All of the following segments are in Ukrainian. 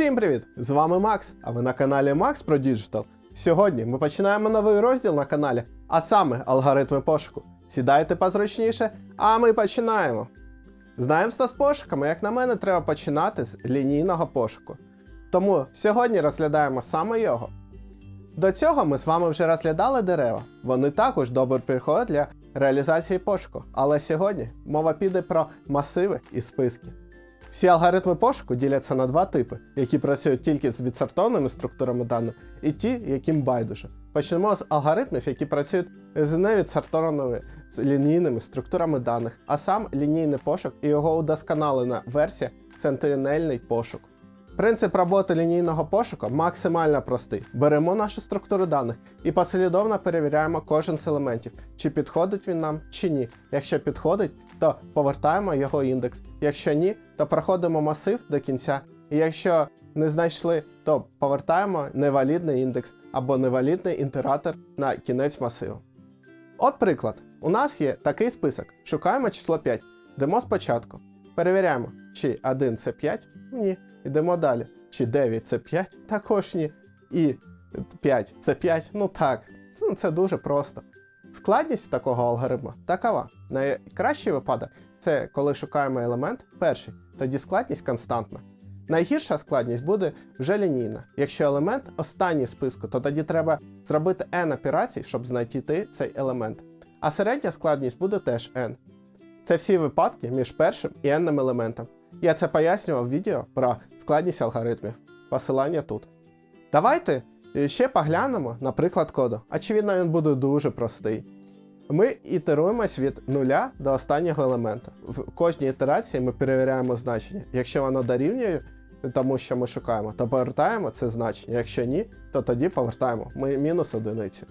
Всім привіт! З вами Макс, а ви на каналі Max про Digital. Сьогодні ми починаємо новий розділ на каналі, а саме алгоритми пошуку. Сідайте позручніше, а ми починаємо. Знайомство з пошуками, як на мене, треба починати з лінійного пошуку. Тому сьогодні розглядаємо саме його. До цього ми з вами вже розглядали дерева. Вони також добре підходять для реалізації пошуку. Але сьогодні мова піде про масиви і списки. Всі алгоритми пошуку діляться на два типи, які працюють тільки з відсортованими структурами даних, і ті, яким байдуже. Почнемо з алгоритмів, які працюють з невідсортованими лінійними структурами даних, а сам лінійний пошук і його удосконалена версія сентинельний пошук. Принцип роботи лінійного пошуку максимально простий. Беремо нашу структуру даних і послідовно перевіряємо кожен з елементів, чи підходить він нам чи ні. Якщо підходить, то повертаємо його індекс. Якщо ні, то проходимо масив до кінця. І якщо не знайшли, то повертаємо невалідний індекс або невалідний інтератор на кінець масиву. От приклад. У нас є такий список. Шукаємо число 5. Йдемо спочатку. Перевіряємо, чи 1 це 5? Ні. Йдемо далі. Чи 9 це 5? Також ні. І 5 це 5? Ну так. Ну, Це дуже просто. Складність такого алгоритму такова. Найкращий випадок це коли шукаємо елемент перший, тоді складність константна. Найгірша складність буде вже лінійна. Якщо елемент останній списку, то тоді треба зробити n операцій, щоб знайти цей елемент. А середня складність буде теж n. Це всі випадки між першим і n елементом. Я це пояснював в відео про складність алгоритмів. Посилання тут. Давайте е, ще поглянемо на приклад коду. Очевидно, він буде дуже простий. Ми ітеруємось від нуля до останнього елемента. В кожній ітерації ми перевіряємо значення. Якщо воно дорівнює тому, що ми шукаємо, то повертаємо це значення. Якщо ні, то тоді повертаємо ми мінус одиницю.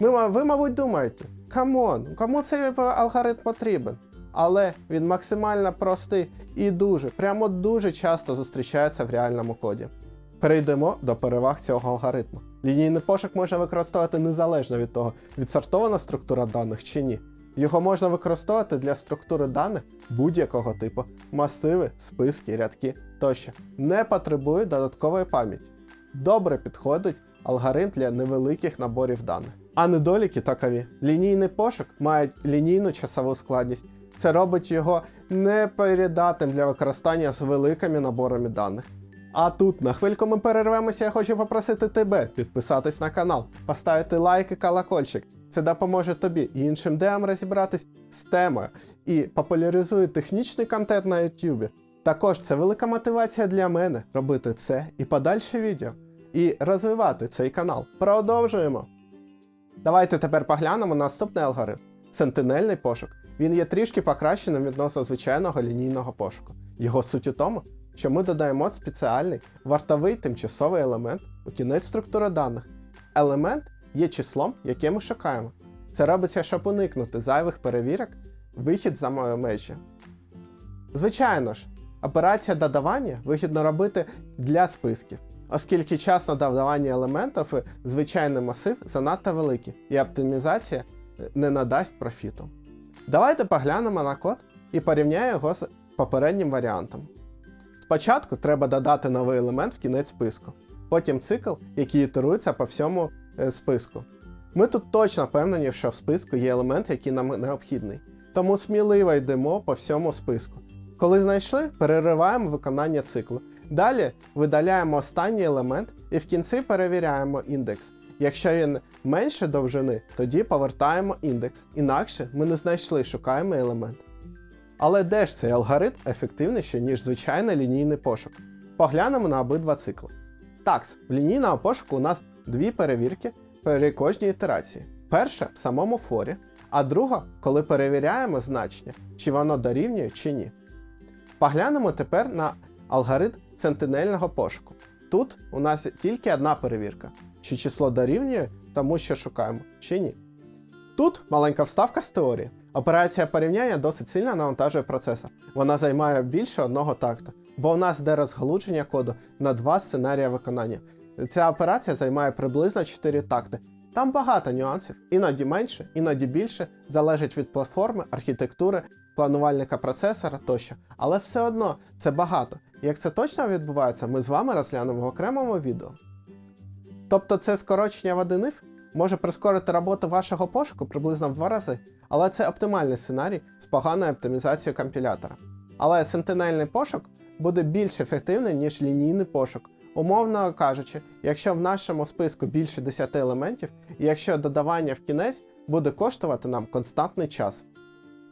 Ми, ви, мабуть, думаєте, камон, кому цей алгоритм потрібен? Але він максимально простий і дуже, прямо дуже часто зустрічається в реальному коді. Перейдемо до переваг цього алгоритму. Лінійний пошук можна використовувати незалежно від того, відсортована структура даних чи ні. Його можна використовувати для структури даних будь-якого типу, масиви, списки, рядки тощо. Не потребує додаткової пам'яті. Добре підходить алгоритм для невеликих наборів даних. А недоліки такові. Лінійний пошук має лінійну часову складність. Це робить його непридатним для використання з великими наборами даних. А тут на хвильку ми перервемося. Я хочу попросити тебе підписатись на канал, поставити лайк і колокольчик. Це допоможе тобі і іншим деям розібратись з темою і популяризує технічний контент на YouTube. Також це велика мотивація для мене робити це і подальше відео, і розвивати цей канал. Продовжуємо. Давайте тепер поглянемо наступний алгоритм сентинельний пошук. Він є трішки покращеним відносно звичайного лінійного пошуку. Його суть у тому, що ми додаємо спеціальний вартовий тимчасовий елемент у кінець структури даних. Елемент є числом, яке ми шукаємо. Це робиться, щоб уникнути зайвих перевірок, вихід за межі. Звичайно ж, операція додавання вигідно робити для списків, оскільки час на додавання елементів і звичайний масив занадто великий, і оптимізація не надасть профіту. Давайте поглянемо на код і порівняємо його з попереднім варіантом. Спочатку треба додати новий елемент в кінець списку, потім цикл, який ітерується по всьому е, списку. Ми тут точно впевнені, що в списку є елемент, який нам необхідний. Тому сміливо йдемо по всьому списку. Коли знайшли, перериваємо виконання циклу. Далі видаляємо останній елемент і в кінці перевіряємо індекс. Якщо він менше довжини, тоді повертаємо індекс. Інакше ми не знайшли, шукаємо елемент. Але де ж цей алгоритм ефективніший, ніж звичайний лінійний пошук? Поглянемо на обидва цикли. Так, в лінійного пошуку у нас дві перевірки при кожній ітерації. Перша в самому форі, а друга, коли перевіряємо значення, чи воно дорівнює чи ні. Поглянемо тепер на алгоритм сентинельного пошуку. Тут у нас тільки одна перевірка, чи число дорівнює тому, що шукаємо, чи ні. Тут маленька вставка з теорії. Операція порівняння досить сильно навантажує процесор. Вона займає більше одного такта, бо у нас йде розгалудження коду на два сценарії виконання. Ця операція займає приблизно 4 такти. Там багато нюансів, іноді менше, іноді більше, залежить від платформи, архітектури, планувальника процесора тощо. Але все одно це багато. Як це точно відбувається, ми з вами розглянемо в окремому відео. Тобто це скорочення в один може прискорити роботу вашого пошуку приблизно в два рази, але це оптимальний сценарій з поганою оптимізацією компілятора. Але сентинельний пошук буде більш ефективним, ніж лінійний пошук. Умовно кажучи, якщо в нашому списку більше 10 елементів, і якщо додавання в кінець буде коштувати нам константний час.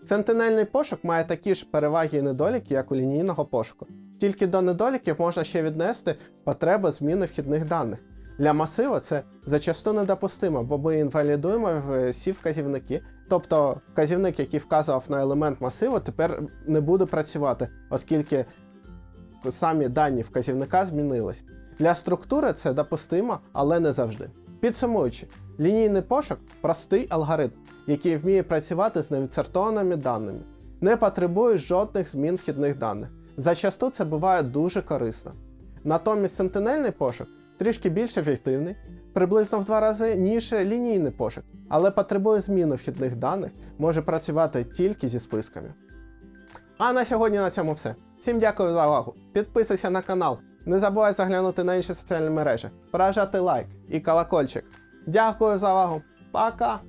Сентинельний пошук має такі ж переваги і недоліки, як у лінійного пошуку. Тільки до недоліків можна ще віднести потребу зміни вхідних даних. Для масиву це зачасту недопустимо, бо ми інвалідуємо всі вказівники. Тобто вказівник, який вказував на елемент масиву, тепер не буде працювати, оскільки самі дані вказівника змінились. Для структури це допустимо, але не завжди. Підсумуючи, лінійний пошук простий алгоритм, який вміє працювати з невідсортованими даними, не потребує жодних змін вхідних даних. Зачасту це буває дуже корисно. Натомість сентинельний пошук трішки більш ефективний, приблизно в два рази, ніж лінійний пошук, але потребує зміни вхідних даних, може працювати тільки зі списками. А на сьогодні на цьому все. Всім дякую за увагу. Підписуйся на канал. Не забувай заглянути на інші соціальні мережі, прожати лайк і колокольчик. Дякую за увагу. Пока!